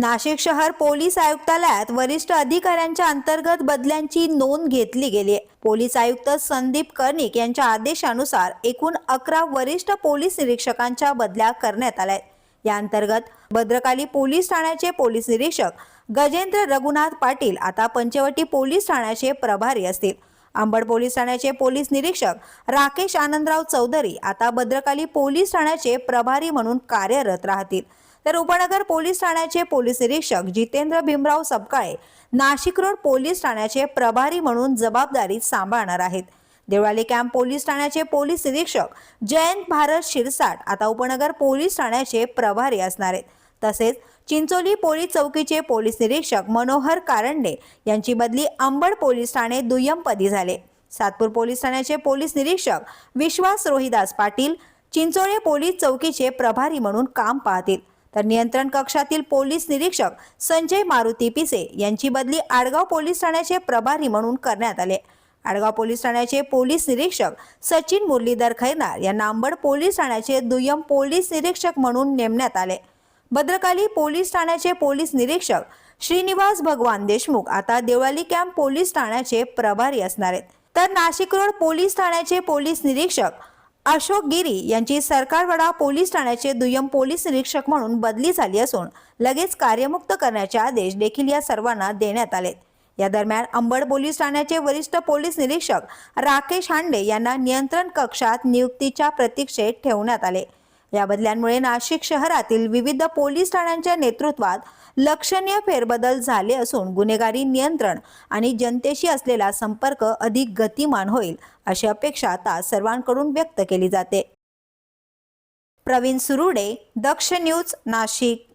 नाशिक शहर पोलीस आयुक्तालयात वरिष्ठ अधिकाऱ्यांच्या अंतर्गत बदल्यांची नोंद घेतली गेली. आहे. पोलीस आयुक्त संदीप कर्णिक यांच्या आदेशानुसार एकूण अकरा वरिष्ठ पोलीस निरीक्षकांच्या बदल्या करण्यात आल्या या अंतर्गत भद्रकाली पोलीस ठाण्याचे पोलीस निरीक्षक गजेंद्र रघुनाथ पाटील आता पंचवटी पोलीस ठाण्याचे प्रभारी असतील. अंबड पोलीस ठाण्याचे पोलीस निरीक्षक राकेश आनंदराव चौधरी आता भद्रकाली पोलीस ठाण्याचे प्रभारी म्हणून कार्यरत राहतील. तर उपनगर पोलीस ठाण्याचे पोलीस निरीक्षक जितेंद्र भीमराव सबकाळे नाशिक रोड पोलीस ठाण्याचे प्रभारी म्हणून जबाबदारी सांभाळणार आहेत. देवळाली कॅम्प पोलीस ठाण्याचे पोलीस निरीक्षक जयंत भारत शिरसाट आता उपनगर पोलीस ठाण्याचे प्रभारी असणार आहेत. तसेच चिंचोली पोलीस चौकीचे पोलीस निरीक्षक मनोहर कारंडे यांची बदली अंबड पोलीस ठाणे दुय्यमपदी झाले. सातपूर पोलीस ठाण्याचे पोलीस निरीक्षक विश्वास रोहिदास पाटील चिंचोळे पोलीस चौकीचे प्रभारी म्हणून काम पाहतील. तर नियंत्रण कक्षातील पोलीस निरीक्षक संजय मारुती पिसे यांची बदली आडगाव पोलीस ठाण्याचे प्रभारी म्हणून करण्यात आले. आडगाव पोलीस ठाण्याचे पोलीस निरीक्षक सचिन मुरलीधर खैनार यांना अंबड पोलीस ठाण्याचे दुय्यम पोलीस निरीक्षक म्हणून नेमण्यात आले. भद्रकाली पोलीस ठाण्याचे पोलीस निरीक्षक श्रीनिवास भगवान देशमुख आता देवळाली कॅम्प पोलीस ठाण्याचे प्रभारी असणार आहेत. तर नाशिक रोड पोलीस ठाण्याचे पोलीस निरीक्षक अशोक गिरी यांची सरकारवाडा पोलीस ठाण्याचे दुय्यम पोलीस निरीक्षक म्हणून बदली झाली असून लगेच कार्यमुक्त करण्याचे आदेश देखील या सर्वांना देण्यात आले या दरम्यान अंबड पोलीस ठाण्याचे वरिष्ठ पोलीस निरीक्षक राकेश हांडे यांना नियंत्रण कक्षात नियुक्तीच्या प्रतीक्षेत ठेवण्यात आले. या बदल्यांमुळे नाशिक शहरातील विविध पोलीस ठाण्यांच्या नेतृत्वात लक्षणीय फेरबदल झाले असून गुन्हेगारी नियंत्रण आणि जनतेशी असलेला संपर्क अधिक गतिमान होईल अशी अपेक्षा आता सर्वांकडून व्यक्त केली जाते. प्रवीण सुरुडे दक्ष न्यूज नाशिक.